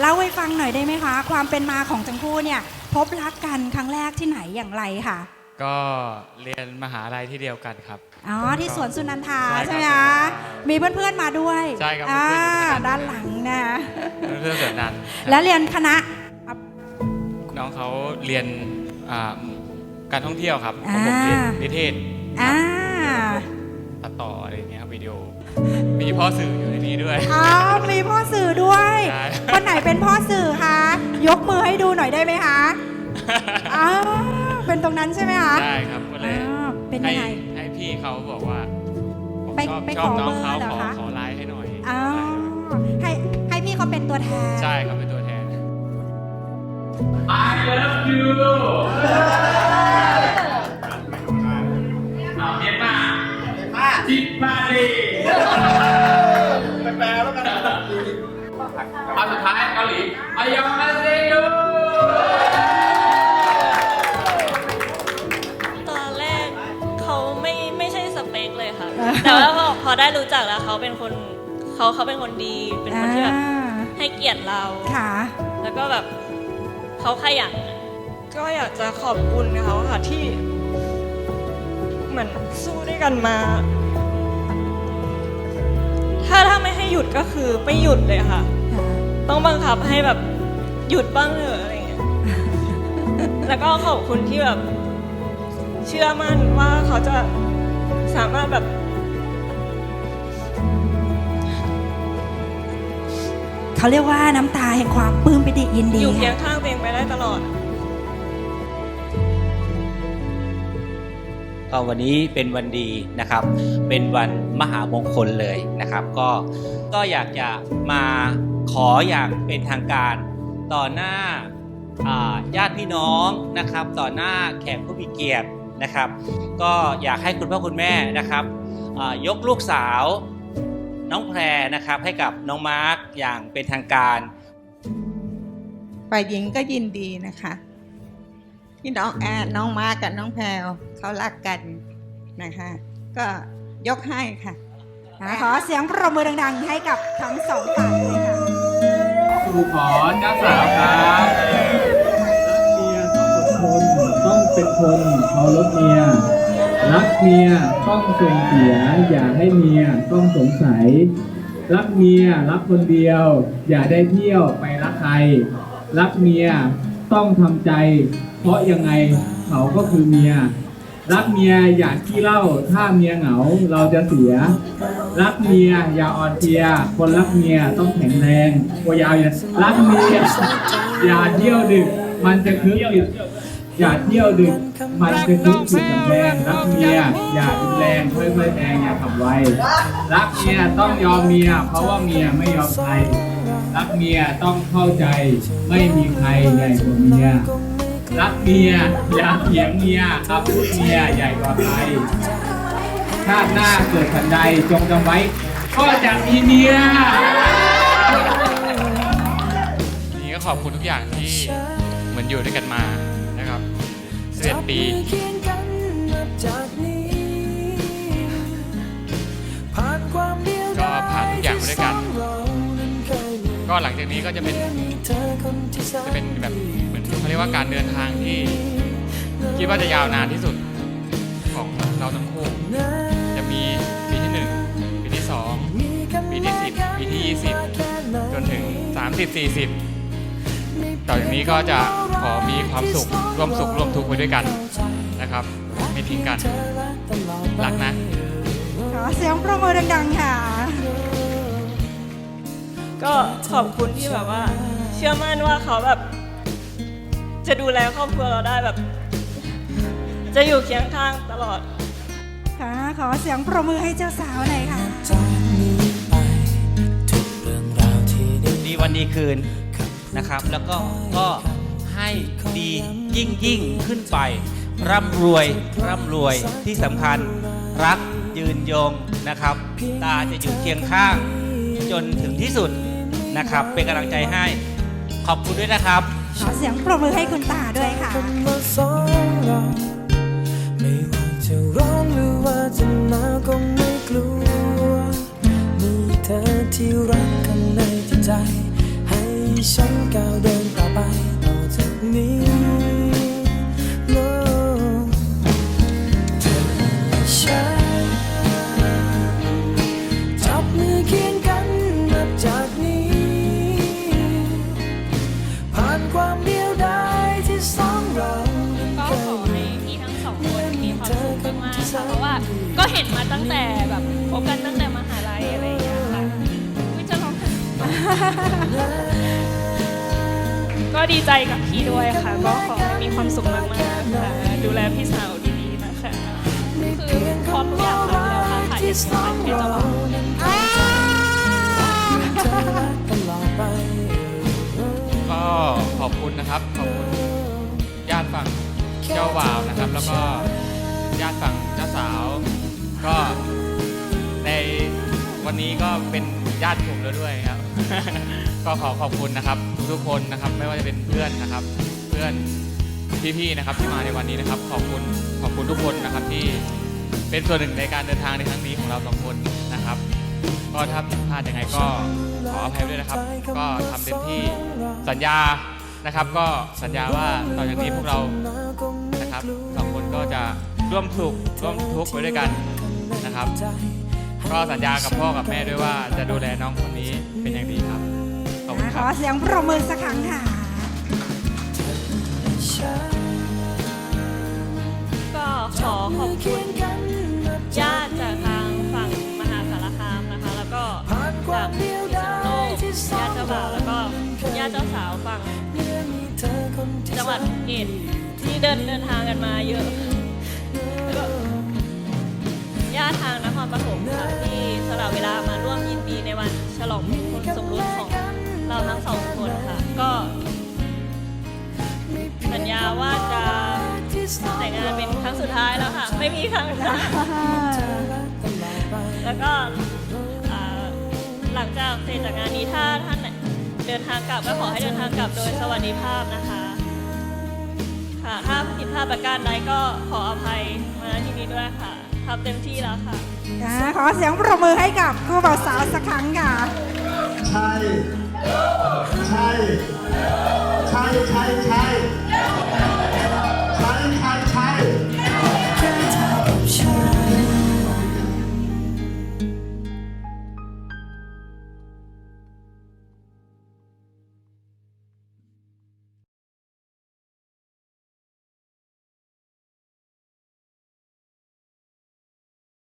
เล่าให้ฟังหน่อยได้ไหมคะ ความเป็นมาของทั้งคู่เนี่ย พบรักกันครั้งแรกที่ไหนอย่างไรค่ะก็เรียนมหาลัยที่เดียวกันครับ อ๋อ ที่สวนสุนันทาใช่ครับใช่ไหมคะ มีเพื่อนๆมาด้วยใช่ครับอ่าเพื่อนๆอยู่ด้วยกันด้านหลังนะ เพื่อนๆสวนนันท์แล้วเรียนคณะ น้องเขาเรียนอ่าการท่องเที่ยวครับของผมอ่าเรียนนิเทศอ่า มีพ่อสื่ออยู่ในนี้ด้วย อ๋อมีพ่อสื่อด้วย ใช่ คนไหนเป็นพ่อสื่อคะ ยกมือให้ดูหน่อยได้ไหมคะอ๋อเป็นตรงนั้นใช่ไหมคะ ได้ครับก็เลยอ๋อเป็นให้ยังไงให้พี่เขาบอกว่าผมไปชอบไปชอบขอน้องเบอร์เขาเหรอขอคะ ขอไลน์ให้หน่อยอ๋อให้ให้พี่เขาเป็นตัวแทน ใช่ครับเป็นตัวแทนเอา สุดท้ายเกาหลีอายองอาเซโยตอนแรกเขาไม่ไม่ใช่สเปคเลยค่ะ แต่ว่าพอพอได้รู้จักแล้วเขาเป็นคนเขาเขาเป็นคนดี เป็นคนที่แบบอ่าให้เกียรติเรา ค่ะ แล้วก็แบบเขาขยัน ก็อยากจะขอบคุณเขาค่ะที่ เหมือนสู้ด้วยกันมาถ้าถ้าไม่ ให้หยุดก็คือไม่หยุดเลยค่ะ ต้องบังคับให้แบบหยุดบ้างเถอะอะไรอย่างเงี้ย แล้วก็ขอบคุณที่แบบ เชื่อมั่นว่าเขาจะสามารถแบบเขาเรียกว่าน้ำตาแห่งความปลื้มปิติยินดีอยู่เคียงค่ะข้างตัวเองไปได้ตลอด ก็วันนี้เป็นวันดีนะครับ เป็นวันมหามงคลเลยนะครับ ก็ก็อยากจะมาขออย่างเป็นทางการต่อหน้าญาติพี่น้องนะครับ ต่อหน้าแขกผู้มีเกียรตินะครับ ก็อยากให้คุณพ่อคุณแม่นะครับยกลูกสาวน้องแพรนะครับให้กับน้องมาร์คอย่างเป็นทางการฝ่ายหญิงก็ยินดีนะคะที่น้องแอนน้องมาร์กกับน้องแพรเขารักกันนะคะ ก็ ยกให้ค่ะนะขอเสียงปรบมือดังๆ ให้กับทั้งสองฝ่ายเลยค่ะสู่ขอเจ้าสาวครับเมียต้องอดทนต้องเป็นคนเคารพเมีย รักเมียต้องส่งเสีย อย่าให้เมียต้องสงสัย รักเมียรักคนเดียว อย่าได้เที่ยวไปรักใคร รักเมียต้องทำใจ เพราะยังไงเขาก็คือเมีย รักเมียอย่าขี้เหล้าถ้าเมียเหงาเราจะเสีย รักเมียอย่าอ่อนเพลีย คนรักเมียต้องแข็งแรงตัวยาวอย่ารักเมียอย่าเที่ยวดึก มันจะคึกจิตอย่าเที่ยวดึก มันจะคึกจิตสำแดงรักเมียอย่ารุนแรงค่อยๆแดงอย่าขับไวรักเมียต้องยอมเมีย เพราะว่าเมียไม่ยอมใครรักเมียต้องเข้าใจไม่มีใครใหญ่กว่าเมีย รักเมียอย่าเถียงเมียคำพูดเมียใหญ่กว่าใครชาติหน้าเกิดทันใดจงจำไว้ ก็จะมีเมียนี่ก็ขอบคุณทุกอย่างที่เหมือนอยู่ด้วยกันมานะครับ11ปี ก็หลังจากนี้ก็จะเป็นจะเป็นแบบเหมือนเขาเรียกว่าการเดินทางที่คิดว่าจะยาวนานที่สุดของเราทั้งคู่จะมีปีที่หนึ่งปีที่สองปีที่สิบปีที่ยี่สิบจนถึงสามสิบสี่สิบต่อจากนี้ก็จะขอมีความสุขร่วมสุขร่วมทุกข์ไปด้วยกันนะครับ ไม่ทิ้งกัน รักนะขอเสียงปรบมือดังๆค่ะ ก็ขอบคุณที่แบบว่า เชื่อมั่นว่าเขาแบบ จะดูแลครอบครัวเราได้แบบ จะอยู่เคียงข้างตลอด ค่ะขอเสียงปรบมือให้เจ้าสาวหน่อยค่ะ ดีวันดีคืนนะครับ แล้วก็ก็ให้ดียิ่งยิ่งขึ้นไป ร่ำรวยร่ำรวยที่สำคัญรักยืนยงนะครับ ตาจะอยู่เคียงข้างจนถึงที่สุด นะครับ เป็นกำลังใจให้ ขอบคุณด้วยนะครับ ขอเสียงปรบมือให้คุณตาด้วยค่ะไม่ว่าจะร้อนหรือว่าจะหนาวก็ไม่กลัว มีเธอที่รักกันในจิตใจ ให้ที่ฉันก้าวเดิน เห็นมาตั้งแต่แบบพบกันตั้งแต่มหาลัยอะไรอย่างเงี้ยค่ะไม่จะร้องไห้ก็ดีใจกับพี่ด้วยค่ะ ก็ขอให้มีความสุขมากๆค่ะดูแลพี่สาวดีๆนะคะคือพร้อมทุกอย่างพร้อมแล้วค่ะถ่ายที่สถานที่จะวางตลอก็ขอบคุณนะครับ ขอบคุณญาติฝั่งเจ้าบ่าวนะครับ แล้วก็ญาติฝั่งเจ้าสาว วันนี้ก็เป็นญาติผมแล้วด้วยครับ ก็ขอขอบคุณนะครับ ทุกๆคนนะครับ ไม่ว่าจะเป็นเพื่อนนะครับ เพื่อนพี่ๆนะครับที่มาในวันนี้นะครับ ขอบคุณขอบคุณทุกคนนะครับที่เป็นส่วนหนึ่งในการเดินทางในครั้งนี้ของเราสองคนนะครับ ก็ถ้าผิดพลาดยังไงก็ขออภัยด้วยนะครับ ก็ทำเต็มที่สัญญานะครับ ก็สัญญาว่าต่อจากนี้พวกเรานะครับสองคนก็จะร่วมสุขร่วมทุกข์ไปด้วยกันนะครับ ก็สัญญากับพ่อกับแม่ด้วยว่าจะดูแลน้องคนนี้เป็นอย่างดีครับ ขอบคุณขครัอบเสียงปรบมือสักครั้งค่ะ ก็ขอขอบคุณญาติจากทางฝั่งมหาสารคามนะคะ แล้วก็จากพิษณุโลกญาติเจ้าบ่าวแล้วก็ญาติเจ้าสาวฝั่งจังหวัดภูเก็ตที่เดินเดินทางกันมาเยอะแล้วก็ญาติทางนครปฐมค่ะที่สละเวลามาร่วมยินดีในวันฉลองมงคลสมรสของเราทั้งสองคนค่ะ ก็สัญญาว่าจะแต่งงานเป็นครั้งสุดท้ายแล้วค่ะ ไม่มีครั้งหน้าแล้วก็หลังจากเสร็จจากงานนี้ถ้าท่านเดินทางกลับก็ขอให้เดินทางกลับโดยสวัสดิภาพนะคะค่ะถ้าผิดพลาดประการใดก็ขออภัยมาที่นี้ด้วยค่ะ ทำเต็มที่แล้วค่ะ ค่ะขอเสียงปรบมือให้กับคู่บ่าวสาวสักครั้งค่ะ ใช่ใช่ใช่ใช่ใช่